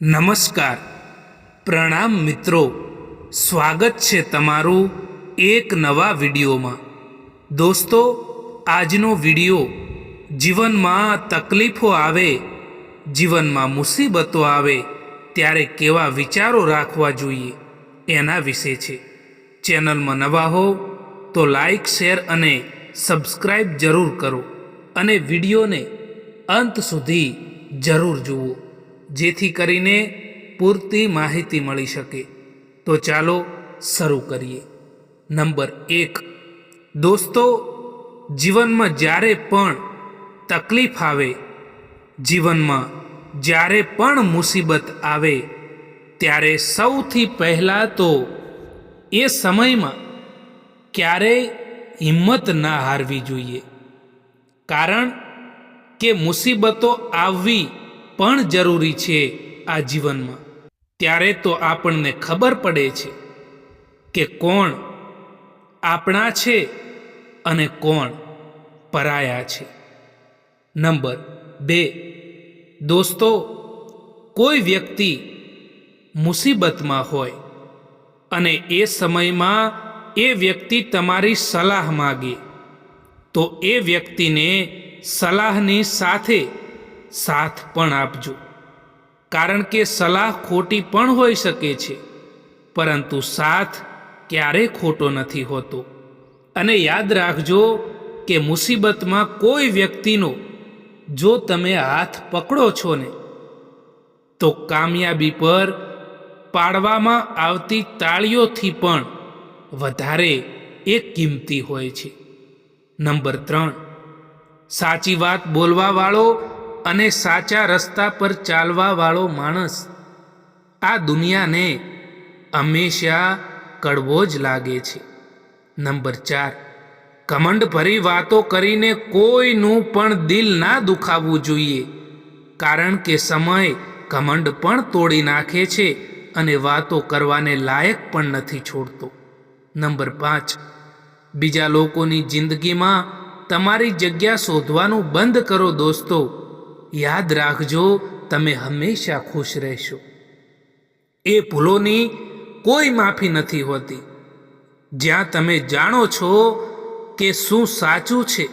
નમસ્કાર. પ્રણામ મિત્રો. સ્વાગત છે તમારું એક નવા વિડીયોમાં. દોસ્તો, આજનો વીડિયો જીવનમાં તકલીફો આવે, જીવનમાં મુસીબતો આવે, ત્યારે કેવા વિચારો રાખવા જોઈએ, એના વિશે છે. ચેનલમાં નવા હો, તો લાઈક, શેર અને સબસ્ક્રાઈબ જરૂર કરો અને વિડીયોને અંત સુધી જરૂર જુઓ. જેથી કરીને પૂરતી માહિતી મળી શકે. તો ચાલો શરૂ કરીએ. નંબર એક. દોસ્તો, જીવનમાં જ્યારે પણ તકલીફ આવે, જીવનમાં જ્યારે પણ મુસીબત આવે, ત્યારે સૌથી પહેલાં તો એ સમયમાં ક્યારેય હિંમત ના હારવી જોઈએ. કારણ કે મુસીબતો આવવી પણ જરૂરી છે આ જીવનમાં. ત્યારે તો આપણને ખબર પડે છે કે કોણ આપણા છે અને કોણ પરાયા છે. નંબર બે. દોસ્તો, કોઈ વ્યક્તિ મુસીબતમાં હોય અને એ સમયમાં એ વ્યક્તિ તમારી સલાહ માગે, તો એ વ્યક્તિને સલાહની સાથે સાથ પણ આપજો. કારણ કે સલાહ ખોટી પણ હોઈ શકે છે, પરંતુ સાથ ક્યારેય ખોટો નથી હોતો. અને યાદ રાખજો કે મુસીબતમાં કોઈ વ્યક્તિનો જો તમે હાથ પકડો છો ને, તો કામયાબી પર પાડવામાં આવતી તાળીઓથી પણ વધારે એ કિંમતી હોય છે. નંબર ત્રણ, સાચી વાત બોલવાવાળો અને સાચા રસ્તા પર ચાલવાવાળો માણસ આ દુનિયાને હંમેશા કડવો જ લાગે છે. નંબર ચાર. કમંડ ભરી વાતો કરીને કોઈનું પણ દિલ ના દુખાવવું જોઈએ, કારણ કે સમય કમંડ પણ તોડી નાખે છે અને વાતો કરવાને લાયક પણ નથી છોડતો. નંબર પાંચ. બીજા લોકોની જિંદગીમાં તમારી જગ્યા શોધવાનું બંધ કરો દોસ્તો. યાદ રાખજો, તમે હંમેશા ખુશ રહેશો. એ ભૂલોની કોઈ માફી નથી હોતી. જ્યાં તમે જાણો છો કે શું સાચું છે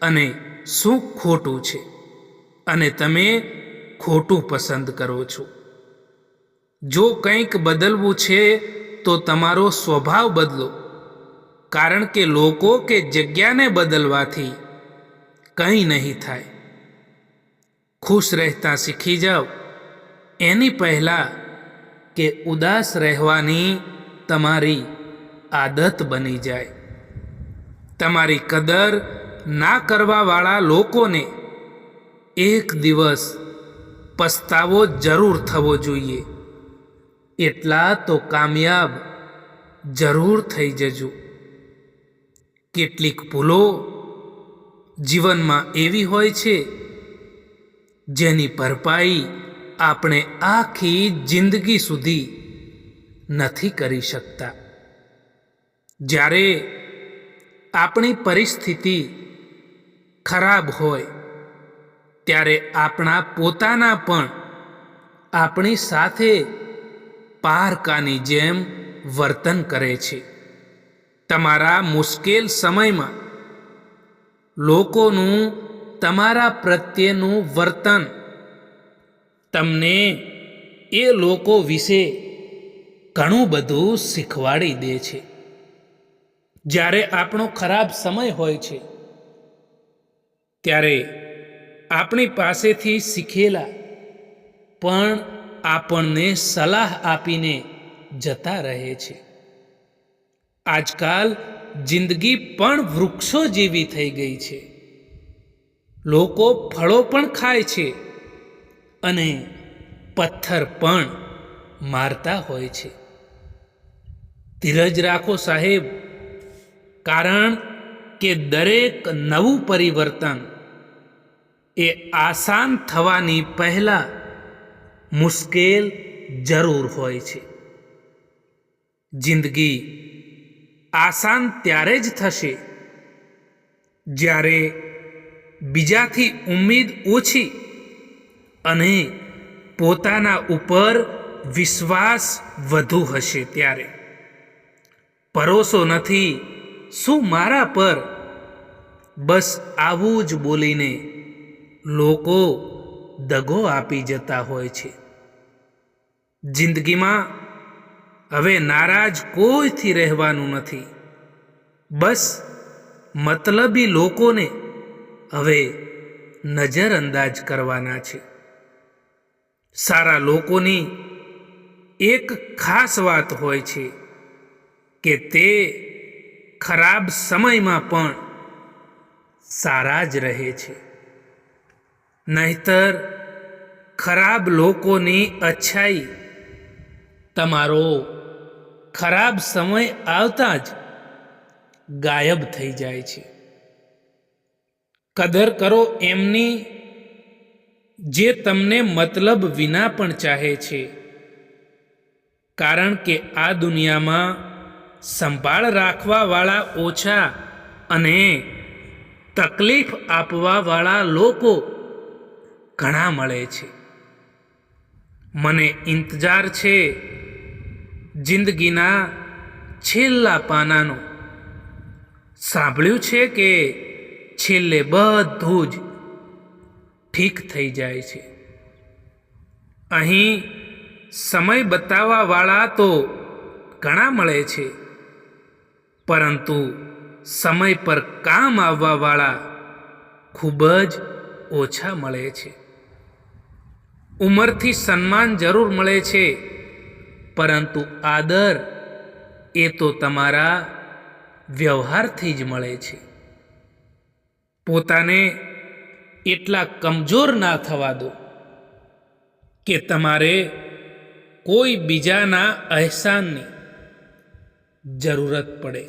અને શું ખોટું છે, અને તમે ખોટું પસંદ કરો છો. જો કંઈક બદલવું છે, તો તમારો સ્વભાવ બદલો. કારણ કે લોકો કે જગ્યાને બદલવાથી કંઈ નહીં થાય. ખુશ રહેતા શીખી જાઓ. એની પહેલાં કે ઉદાસ રહેવાની તમારી આદત બની જાય. તમારી કદર ના કરવાવાળા લોકોને એક દિવસ પસ્તાવો જરૂર થવો જોઈએ. એટલા તો કામયાબ જરૂર થઈ જજો. કેટલીક ભૂલો જીવનમાં એવી હોય છે જેની ભરપાઈ આપણે આખી જિંદગી સુધી નથી કરી શકતા. જ્યારે આપણી પરિસ્થિતિ ખરાબ હોય, ત્યારે આપણા પોતાના પણ આપણી સાથે પારકાની જેમ વર્તન કરે છે. તમારા મુશ્કેલ સમયમાં લોકોનું તમારા પ્રત્યેનું વર્તન. તમને એ લોકો વિશે ઘણું બધું શીખવાડી દે છે. જ્યારે આપણો ખરાબ સમય હોય છે, ત્યારે આપણી પાસેથી શીખેલા પણ આપણને સલાહ આપીને જતા રહે છે. આજકાલ જિંદગી પણ વૃક્ષો જેવી થઈ ગઈ છે. લોકો ફળો પણ ખાય છે અને પથ્થર પણ મારતા હોય છે. ધીરજ રાખો સાહેબ, કારણ કે દરેક નવું પરિવર્તન એ આસાન થવાની પહેલાં મુશ્કેલ જરૂર હોય છે. જિંદગી આસાન ત્યારે જ થશે જ્યારે બીજાથી ઉમ્મીદ ઓછી અને પોતાના ઉપર વિશ્વાસ વધુ હશે ત્યારે. ભરોસો નથી, શું મારા પર? બસ આવું જ બોલીને લોકો દગો આપી જતા હોય છે. જિંદગીમાં હવે નારાજ કોઈથી રહેવાનું નથી? બસ મતલબી લોકોને હવે નજરઅંદાજ કરવાના છે. સારા લોકોની એક ખાસ વાત હોય છે કે તે ખરાબ સમયમાં પણ સારા જ રહે છે. નહીતર ખરાબ લોકોની અચ્છાઈ તમારો ખરાબ સમય આવતા જ ગાયબ થઈ જાય છે. કદર કરો એમની જે તમને મતલબ વિના પણ ચાહે છે. કારણ કે આ દુનિયામાં સંભાળ રાખવાવાળા ઓછા અને તકલીફ આપવાવાળા લોકો ઘણા મળે છે. મને ઇંતજાર છે જિંદગીના છેલ્લા પાનાનો. સાંભળ્યું છે કે છેલ્લે બધું જ ઠીક થઈ જાય છે. અહીં સમય બતાવવાવાળા તો ઘણા મળે છે, પરંતુ સમય પર કામ આવવાવાળા ખૂબ જ ઓછા મળે છે. ઉંમરથી સન્માન જરૂર મળે છે, પરંતુ આદર એ તો તમારા વ્યવહારથી જ મળે છે. પોતાને એટલા કમજોર ના થવા દો કે તમારે કોઈ બીજાના અહેસાનની જરૂરત પડે.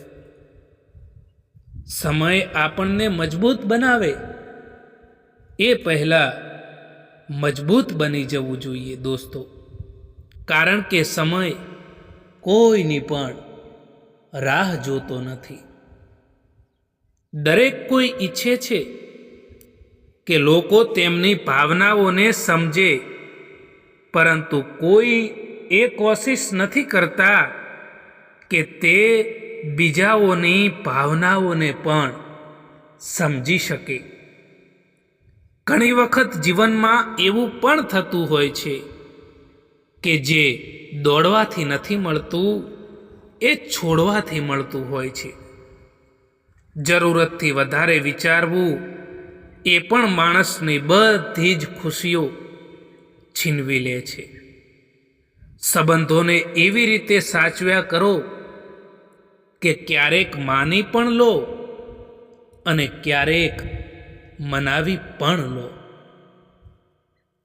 સમય આપણને મજબૂત બનાવે. એ પહેલાં મજબૂત બની જવું જોઈએ દોસ્તો. કારણ કે સમય કોઈની પણ રાહ જોતો નથી. દરેક કોઈ ઈચ્છે છે કે લોકો તેમની ભાવનાઓને સમજે, પરંતુ કોઈ એ કોશિશ નથી કરતા કે તે બીજાઓની ભાવનાઓને પણ સમજી શકે. ઘણી વખત જીવનમાં એવું પણ થતું હોય છે કે જે દોડવાથી નથી મળતું, એ છોડવાથી મળતું હોય છે. જરૂરતથી વધારે વિચારવું એ પણ માણસની બધી જ ખુશીઓ છીનવી લે છે. સંબંધોને એવી રીતે સાચવ્યા કરો કે ક્યારેક માની પણ લો અને ક્યારેક મનાવી પણ લો.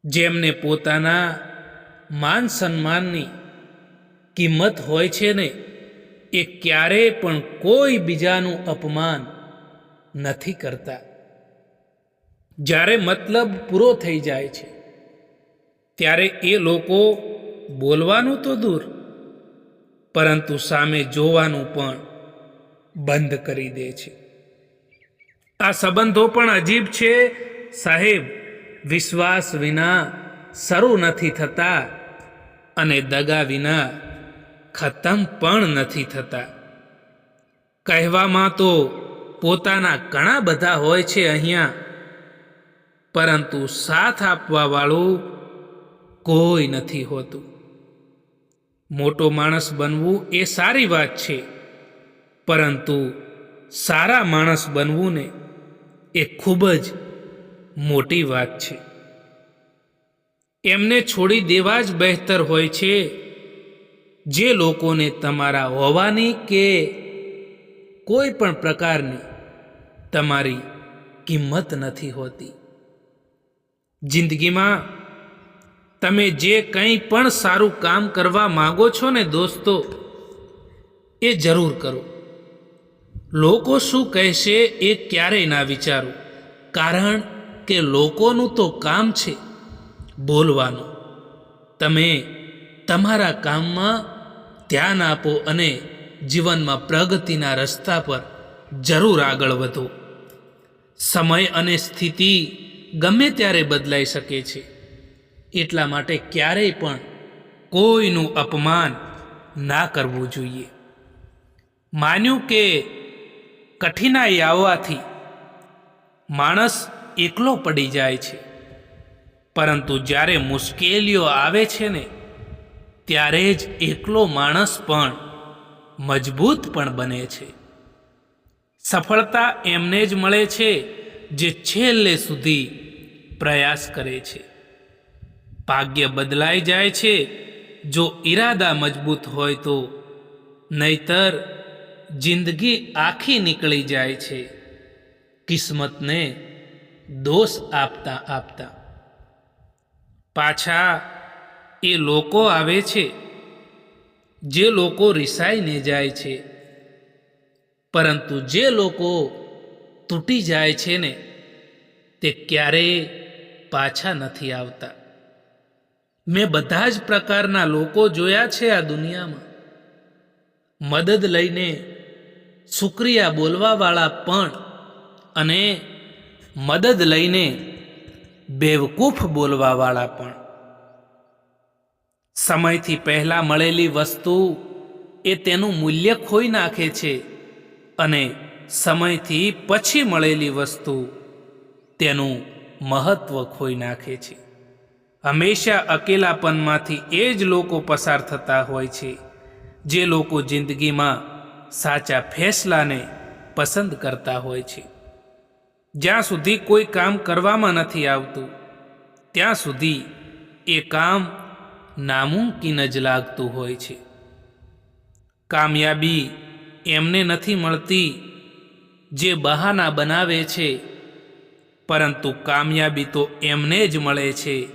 જેમને પોતાના માન સન્માનની કિંમત હોય છે ને એ ક્યારેય પણ કોઈ બીજાનું અપમાન નથી કરતા. જ્યારે મતલબ પૂરો થઈ જાય છે, ત્યારે એ લોકો બોલવાનું તો દૂર, પરંતુ સામે જોવાનું પણ બંધ કરી દે છે. આ સંબંધો પણ અજીબ છે, સાહેબ. વિશ્વાસ વિના શરૂ નથી થતા અને દગા વિના ખતમ પણ નથી થતા. કહેવામાં તો પોતાના ઘણા બધા હોય છે અહીંયા, પરંતુ સાથ આપવાવાળું કોઈ નથી હોતું. મોટો માણસ બનવું એ સારી વાત છે, પરંતુ સારા માણસ બનવું ને એ ખૂબ જ મોટી વાત છે. એમને છોડી દેવા જ બહેતર હોય છે જે લોકોને તમારા હોવાની કે કોઈ પણ પ્રકારની તમારી કિંમત નથી હોતી. જિંદગીમાં તમે જે કંઈ પણ સારું કામ કરવા માગો છો ને દોસ્તો, એ જરૂર કરો. લોકો શું કહેશે એ ક્યારેય ના વિચારો, કારણ કે લોકોનું તો કામ છે બોલવાનું. તમે તમારા કામમાં ધ્યાન આપો અને જીવનમાં પ્રગતિના રસ્તા પર જરૂર આગળ વધો. સમય અને સ્થિતિ ગમે ત્યારે બદલાઈ શકે છે. એટલા માટે ક્યારેય પણ કોઈનું અપમાન ના કરવું જોઈએ. માન્યું કે કઠિનાઈ આવવાથી માણસ એકલો પડી જાય છે. પરંતુ જ્યારે મુશ્કેલીઓ આવે છે ને ત્યારે જ એકલો માણસ પણ મજબૂત પણ બને છે. સફળતા એમને જ મળે છે, જે છેલ્લે સુધી પ્રયાસ કરે છે. ભાગ્ય બદલાઈ જાય છે, જો ઈરાદા મજબૂત હોય તો, નહીતર જિંદગી આખી નીકળી જાય છે. કિસ્મતને દોષ આપતા આપતા. પાછા એ લોકો આવે છે, જે લોકો રિસાઈને જાય છે. પરંતુ જે લોકો તૂટી જાય છે ને, તે ક્યારેય પાછા નથી આવતા. મેં બધા જ પ્રકારના લોકો જોયા છે આ દુનિયામાં. મદદ લઈને શુક્રિયા બોલવાવાળા પણ અને મદદ લઈને બેવકૂફ બોલવાવાળા પણ. સમયથી પહેલાં મળેલી વસ્તુ એ તેનું મૂલ્ય ખોઈ નાખે છે અને સમયથી પછી મળેલી વસ્તુ તેનું મહત્વ ખોઈ નાખે છે. હંમેશા અકેલાપનમાંથી એ જ લોકો પસાર થતા હોય છે, જે લોકો જિંદગીમાં સાચા ફેસલાને પસંદ કરતા હોય છે. જ્યાં સુધી કોઈ કામ કરવામાં નથી આવતું, ત્યાં સુધી એ કામ નામુમકિન જ લાગતું હોય છે. કામયાબી એમને નથી મળતી જે બહાના બનાવે છે, પરંતુ કામયાબી તો એમને જ મળે છે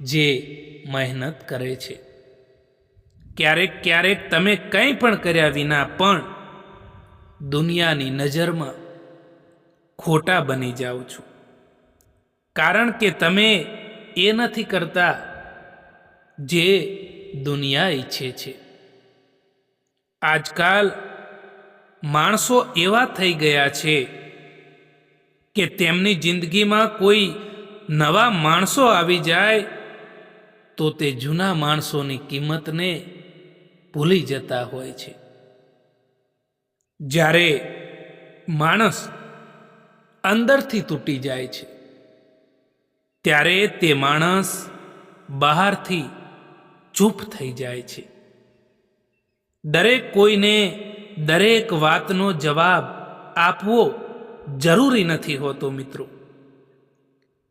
જે મહેનત કરે છે. ક્યારેક ક્યારેક તમે કંઈ પણ કર્યા વિના પણ દુનિયાની નજરમાં ખોટા બની જાઓ છો. કારણ કે તમે એ નથી કરતા જે દુનિયા ઈચ્છે છે. આજકાલ માણસો એવા થઈ ગયા છે કે તેમની જિંદગીમાં કોઈ નવા માણસો આવી જાય તો તે જૂના માણસોની કિંમતને ભૂલી જતા હોય છે. જ્યારે માણસ અંદરથી તૂટી જાય છે, ત્યારે તે માણસ બહારથી ચૂપ થઈ જાય છે. દરેક કોઈને દરેક વાતનો જવાબ આપવો જરૂરી નથી હોતો મિત્રો.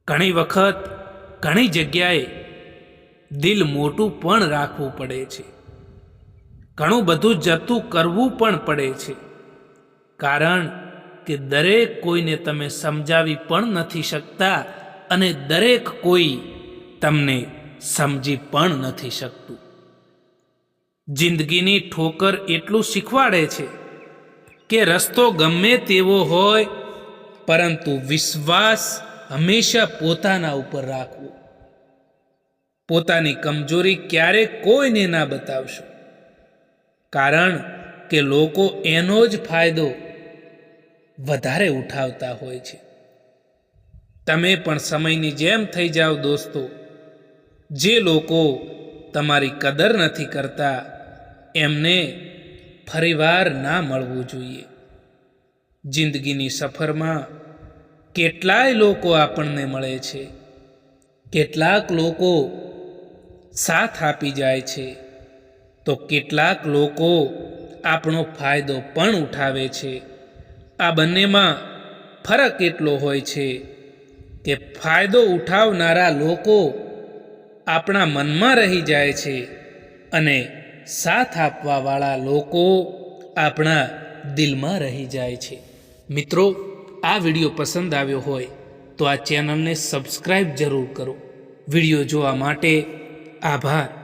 ઘણી વખત ઘણી જગ્યાએ દિલ મોટું પણ રાખવું પડે છે. ઘણું બધું જતું કરવું પણ પડે છે. કારણ કે દરેક કોઈને તમે સમજાવી પણ નથી શકતા અને દરેક કોઈ તમને સમજી પણ નથી શકતું. જિંદગીની ઠોકર એટલું શીખવાડે છે કે રસ્તો ગમે તેવો હોય, પરંતુ વિશ્વાસ હંમેશા પોતાના ઉપર રાખવો. પોતાની કમજોરી ક્યારે કોઈને ના બતાવશો. કારણ કે લોકો એનો જ ફાયદો વધારે ઉઠાવતા હોય છે. તમે પણ સમયની જેમ થઈ જાઓ દોસ્તો. જે લોકો તમારી કદર નથી કરતા, એમને ફરીવાર ના મળવું જોઈએ. જિંદગીની સફરમાં કેટલાય લોકો આપણને મળે છે. કેટલાક લોકો સાથ આપી જાય છે. તો કેટલાક લોકો આપણો ફાયદો પણ ઉઠાવે છે. આ બંનેમાં ફરક એટલો હોય છે કે ફાયદો ઉઠાવનારા લોકો આપણા મનમાં રહી જાય છે અને સાથ આપવાવાળા લોકો આપણા દિલમાં રહી જાય છે. મિત્રો, આ વીડિયો પસંદ આવ્યો હોય તો આ ચેનલને સબસ્ક્રાઈબ જરૂર કરો. વીડિયો જોવા માટે આભાર.